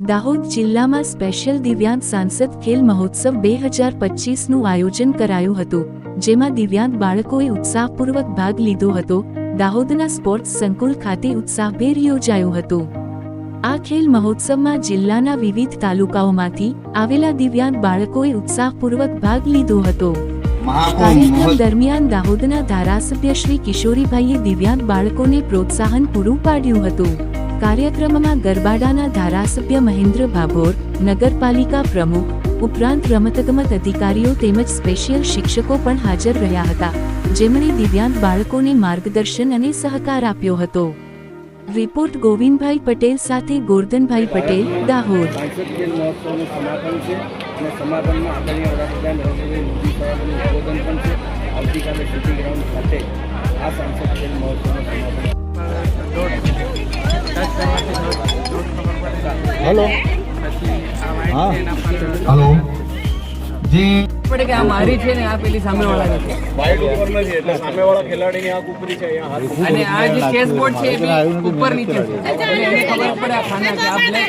દાહોદ જિલ્લામાં સ્પેશિયલ દિવ્યાંગ સાંસદ ખેલ મહોત્સવ બે હજાર પચીસનું આયોજન કરાયું હતું, જેમાં દિવ્યાંગ બાળકોએ ઉત્સાહપૂર્વક ભાગ લીધો હતો. દાહોદના સ્પોર્ટ્સ સંકુલ ખાતે ઉત્સાહભેર યોજાયો હતો. આ ખેલ મહોત્સવમાં જિલ્લાના વિવિધ તાલુકાઓમાંથી આવેલા દિવ્યાંગ બાળકોએ ઉત્સાહપૂર્વક ભાગ લીધો હતો. કાર્યક્રમ દરમિયાન દાહોદના ધારાસભ્ય શ્રી કિશોરીભાઈએ દિવ્યાંગ બાળકોને પ્રોત્સાહન પૂરું પાડ્યું હતું. કાર્યક્રમમાં ગરબાડાના ધારાસભ્ય મહેન્દ્ર ભાભોર, નગરપાલિકા પ્રમુખ, ઉપરાંત રમતગમત અધિકારીઓ તેમજ સ્પેશિયલ શિક્ષકો પણ હાજર રહ્યા હતા. જેમણે દિવ્યાંગ બાળકોને માર્ગદર્શન અને સહકાર આપ્યો હતો. રિપોર્ટ ગોવિંદભાઈ પટેલ સાથે ગોરધનભાઈ પટેલ, દાહોદ. આવતીકાલે સિટી ગ્રાઉન્ડ ખાતે આ સાંસદ ખેલ સમાપન હેલો હા. હલો જી. પડે કે આ મારી છે ને આ પેલી સામેવાળા નથી વાઇડ ઉપર નથી એટલે સામેવાળા ખેલાડીની આંખ ઉપરી છે અહીંયા અને આ જે ચેસ બોર્ડ છે એ ઉપર નીચે છે. એટલે એને ખબર પડે આ ખાના કે આ બ્લેક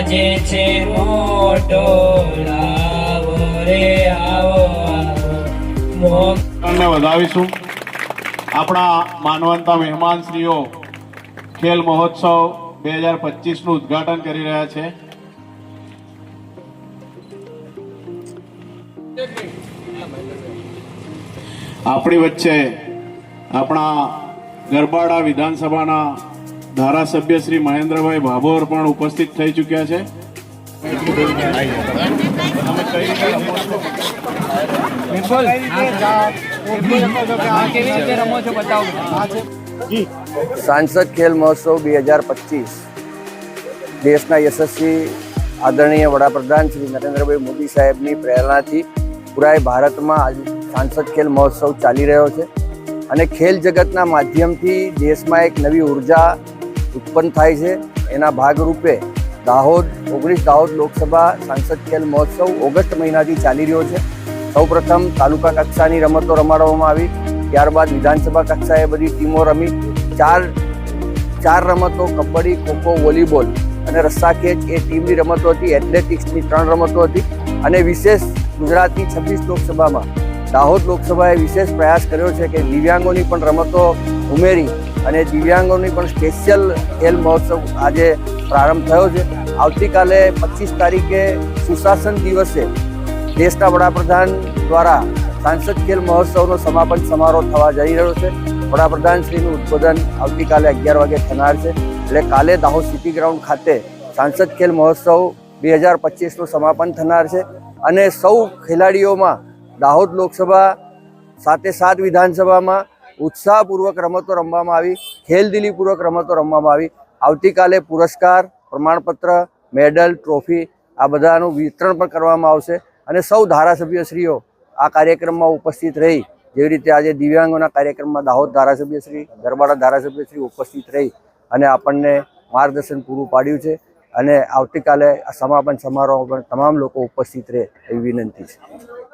આગળ છે મોટો લાવો રે આવો આવો તમને વધાવીશું. આપણા માનવંતા મહેમાનશ્રીઓ ખેલ મહોત્સવ બે હજાર પચીસનું ઉદ્ઘાટન કરી રહ્યા છે. આપણી વચ્ચે આપણા ગરબાડા વિધાનસભાના ધારાસભ્ય શ્રી મહેન્દ્રભાઈ ભાભોર પણ ઉપસ્થિત થઈ ચૂક્યા છે. કેવી રીતે રમો છો બતાવો. સાંસદ ખેલ મહોત્સવ બે હજાર પચીસ. દેશના યશસ્વી આદરણીય વડાપ્રધાન શ્રી નરેન્દ્રભાઈ મોદી સાહેબની પ્રેરણાથી પૂરા ભારતમાં આજ સાંસદ ખેલ મહોત્સવ ચાલી રહ્યો છે. અને ખેલ જગતના માધ્યમથી દેશમાં એક નવી ઊર્જા ઉત્પન્ન થાય છે. એના ભાગરૂપે દાહોદ, ઓગણીસ દાહોદ લોકસભા સાંસદ ખેલ મહોત્સવ ઓગસ્ટ મહિનાથી ચાલી રહ્યો છે. સૌપ્રથમ તાલુકા કક્ષાની રમતો રમાડવામાં આવી. ત્યારબાદ વિધાનસભા કક્ષાએ બધી ટીમો રમી. ચાર ચાર રમતો, કબડ્ડી, ખોખો, વોલીબોલ અને રસ્સાખેંચ એ ટીમની રમતો હતી. એથ્લેટિક્સની ત્રણ રમતો હતી. અને વિશેષ ગુજરાતની છવ્વીસ લોકસભામાં દાહોદ લોકસભાએ વિશેષ પ્રયાસ કર્યો છે કે દિવ્યાંગોની પણ રમતો ઉમેરી અને દિવ્યાંગોની પણ સ્પેશિયલ ખેલ મહોત્સવ આજે પ્રારંભ થયો છે. આવતીકાલે પચીસ તારીખે સુશાસન દિવસે દેશના વડાપ્રધાન દ્વારા સાંસદ ખેલ મહોત્સવનો સમાપન સમારોહ થવા જઈ રહ્યો છે. વડાપ્રધાન શ્રીનું ઉદ્બોધન આવતીકાલે અગિયાર વાગે થનાર છે. એટલે કાલે દાહોદ સિટી ગ્રાઉન્ડ ખાતે સાંસદ ખેલ મહોત્સવ બે હજાર પચીસનું સમાપન થનાર છે. અને સૌ ખેલાડીઓમાં દાહોદ લોકસભા સાથે સાત વિધાનસભામાં ઉત્સાહપૂર્વક રમતો રમવામાં આવી, ખેલદિલીપૂર્વક રમતો રમવામાં આવી. આવતીકાલે પુરસ્કાર, પ્રમાણપત્ર, મેડલ, ટ્રોફી આ બધાનું વિતરણ પણ કરવામાં આવશે અને સૌ ધારાસભ્યશ્રીઓ આ કાર્યક્રમમાં ઉપસ્થિત રહી, જેવી રીતે આજે દિવ્યાંગોના કાર્યક્રમમાં દાહોદ ધારાસભ્યશ્રી, ગરબાડા ધારાસભ્યશ્રી ઉપસ્થિત રહી અને આપણને માર્ગદર્શન પૂરું પાડ્યું છે અને આવતીકાલે સમાપન સમારોહમાં પણ તમામ લોકો ઉપસ્થિત રહે એવી વિનંતી છે.